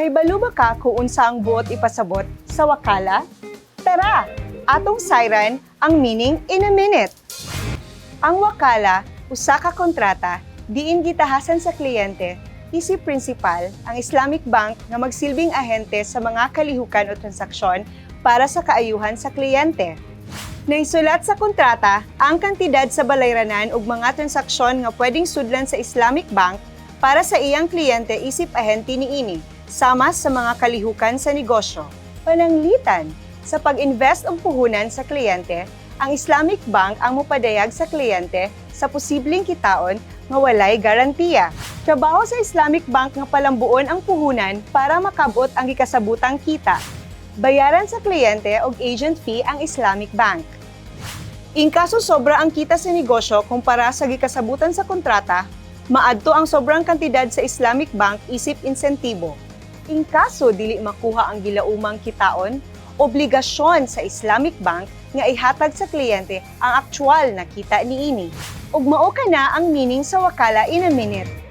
Kay baluba ka kung unsa ang buot ipasabot sa wakala? Tara, atong siren ang meaning in a minute. Ang wakala, usa ka kontrata, diin gitahasan sa kliyente, isip principal ang Islamic Bank nga magsilbing ahente sa mga kalihukan o transaksyon para sa kaayuhan sa kliyente. Naisulat sa kontrata ang kantidad sa balayranan ug mga transaksyon nga pwedeng sudlan sa Islamic Bank para sa iyang kliyente isip ahente niini, sama sa mga kalihukan sa negosyo. Pananglitan, sa pag-invest ang puhunan sa kliyente, ang Islamic Bank ang mupadayag sa kliyente sa posibleng kitaon nga walay garantiya. Trabaho sa Islamic Bank nga palambuon ang puhunan para makabot ang gikasabutang kita. Bayaran sa kliyente og agent fee ang Islamic Bank. In kaso sobra ang kita sa negosyo kumpara sa gikasabutan sa kontrata, maadto ang sobrang kantidad sa Islamic Bank isip insentibo. In kaso dili makuha ang gilaumang kitaon, obligasyon sa Islamic Bank nga ihatag sa kliyente ang aktual na kita niini. Ug mao ka na ang meaning sa wakala in a minute.